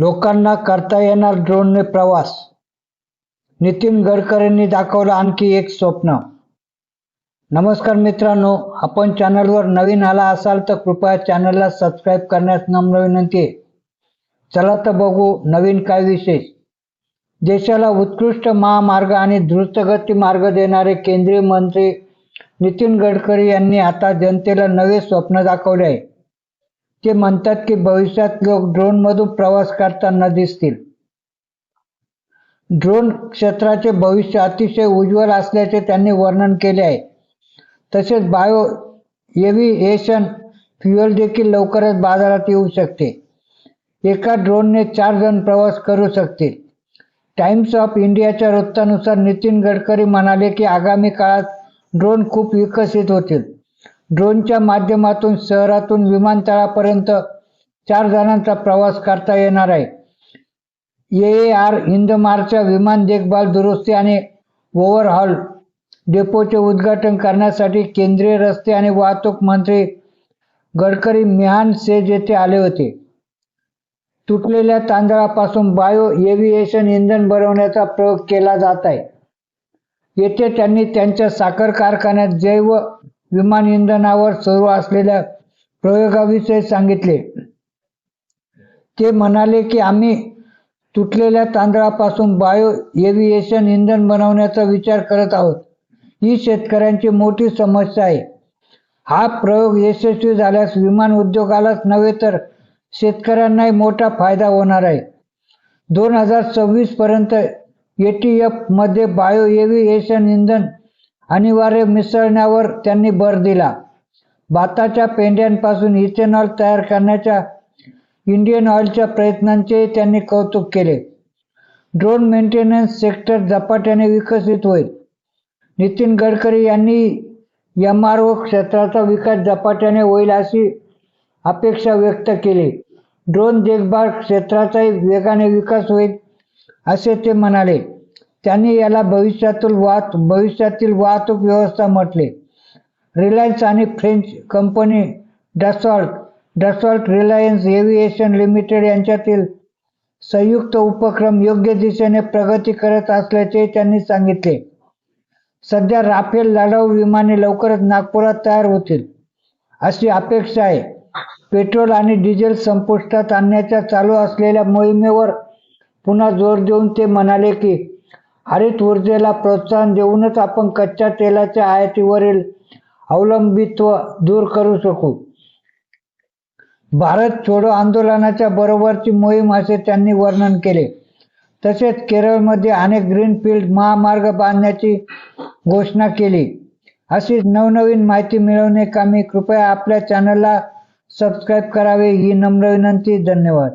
लोकांना करता येणार ड्रोनने प्रवास. नितीन गडकरींनी दाखवलं आणखी एक स्वप्न. नमस्कार मित्रांनो आपण चॅनलवर नवीन आला असाल तर कृपया चॅनलला सबस्क्राईब करण्यास नम्र विनंती आहे. चला तर बघू नवीन काय विशेष. देशाला उत्कृष्ट महामार्ग आणि द्रुतगती मार्ग देणारे केंद्रीय मंत्री नितीन गडकरी यांनी आता जनतेला नवे स्वप्न दाखवले आहे. ते म्हणतात की भविष्यात लोक ड्रोनमधून प्रवास करताना दिसतील. ड्रोन क्षेत्राचे भविष्य अतिशय उज्ज्वल असल्याचे त्यांनी वर्णन केले आहे. तसेच बायो एव्हिएशन फ्युएल देखील लवकरच बाजारात येऊ शकते. एका ड्रोनने चार जण प्रवास करू शकतील. टाइम्स ऑफ इंडियाच्या वृत्तानुसार नितीन गडकरी म्हणाले की आगामी काळात ड्रोन खूप विकसित होतील. ड्रोनच्या माध्यमातून शहरातून विमानतळापर्यंत चार जणांचा प्रवास करता येणार आहे. ए आर हिंदमारच्या विमान देखभाल दुरुस्ती आणि ओव्हरहॉल डेपोचे उद्घाटन करण्यासाठी केंद्रीय रस्ते आणि वाहतूक मंत्री गडकरी मिहान सेज येथे आले होते. तुटलेल्या तांदळापासून बायो एव्हिएशन इंधन बनवण्याचा प्रयोग केला जात आहे. येथे त्यांनी त्यांच्या साखर कारखान्यात जैव विमान इंधनावर सुरू असलेल्या प्रयोगाविषयी सांगितले. ते म्हणाले की आम्ही तुटलेल्या तांदळापासून बायो एव्हिएशन इंधन बनवण्याचा विचार करत आहोत. ही शेतकऱ्यांची मोठी समस्या आहे. हा प्रयोग यशस्वी झाल्यास विमान उद्योगालाच नव्हे तर शेतकऱ्यांनाही मोठा फायदा होणार आहे. दोन हजार सव्वीस पर्यंत ए टी एफमध्ये बायो एव्हिएशन इंधन अनिवार्य मिसळण्यावर त्यांनी भर दिला. भाताच्या पेंड्यांपासून इथेनॉल तयार करण्याच्या इंडियन ऑइलच्या प्रयत्नांचे त्यांनी कौतुक केले. ड्रोन मेंटेनन्स सेक्टर झपाट्याने विकसित होईल. नितीन गडकरी यांनी एम आर ओ क्षेत्राचा विकास झपाट्याने होईल अशी अपेक्षा व्यक्त केली. ड्रोन देखभाल क्षेत्राचाही वेगाने विकास होईल असे ते म्हणाले. त्यांनी याला भविष्यातील वाहत भविष्यातील वाहतूक व्यवस्था म्हटले. रिलायन्स आणि French company Dassault Dassault Reliance aviation limited यांच्यातील संयुक्त उपक्रम योग्य दिशेने प्रगती करत असल्याचे त्यांनी सांगितले. सध्या राफेल लढाऊ विमाने लवकरच नागपुरात तयार होतील. अशी अपेक्षा आहे. पेट्रोल आणि डिझेल संपुष्टात आणण्याच्या चालू असलेल्या मोहिमेवर पुन्हा जोर देऊन ते म्हणाले की हरित ऊर्जेला प्रोत्साहन देऊनच आपण कच्च्या तेलाच्या आयातीवरील अवलंबित्व दूर करू शकू. भारत छोडो आंदोलनाच्या बरोबरची मोहीम असे त्यांनी वर्णन केले. तसेच केरळमध्ये अनेक ग्रीनफील्ड महामार्ग बांधण्याची घोषणा केली. अशी नवनवीन माहिती मिळवणे कामी कृपया आपल्या चॅनलला सबस्क्राईब करावे ही नम्र विनंती. धन्यवाद.